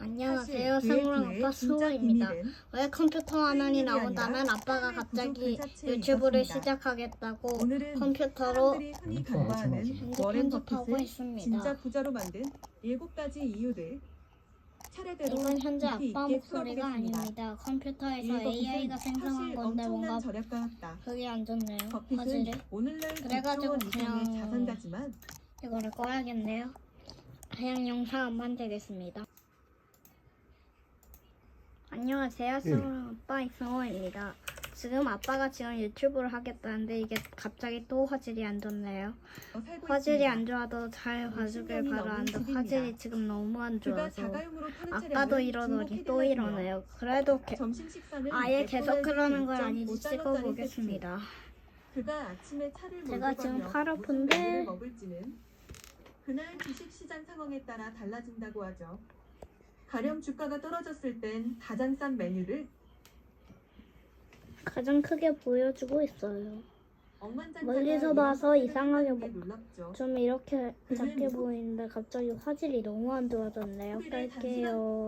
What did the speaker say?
안녕하세요. 그의 아빠 수호입니다. 왜 컴퓨터 화면이 아니라 아빠가 갑자기 유튜브를. 시작하겠다고 오늘은 컴퓨터로 편집하고 버핏을 있습니다. 진짜 부자로 만든 일곱 가지 이유들 차례대로 이건 현재 아빠 목소리가. 아닙니다. 컴퓨터에서 AI가 생성한 건데 뭔가. 그게 안 좋네요. 화질이 그래가지고 9조 원 이상의 그냥- 자산가지만 이거를 꺼야겠네요. 그냥 영상만 되겠습니다. 안녕하세요. 승우 아빠 이승호입니다. 지금 아빠가 지금 유튜브를 하겠다는데 이게 갑자기 또 화질이 안 좋네요. 어, 화질이. 안 좋아도 잘 봐주길 10년이 바라는데 화질이. 지금 너무 안 좋아서 차량은 이러더니 또 이러네요. 그래도 식사는 아예 계속 그러는 건1.5 아닌지 달러짜리 찍어보겠습니다. 세트. 그가 아침에 차를 몰고 제가 지금 가며 팔 무슨 아픈데 메뉴를 먹을지는 그날 주식 시장 상황에 따라 달라진다고 하죠. 가령 주가가 떨어졌을 땐 가장 싼 메뉴를 가장 크게 보여주고 있어요. 멀리서 봐서 이상하게 놀랍죠. 좀 이렇게 작게 보이는데 갑자기 화질이 너무 안 좋아졌네요. 뺄게요.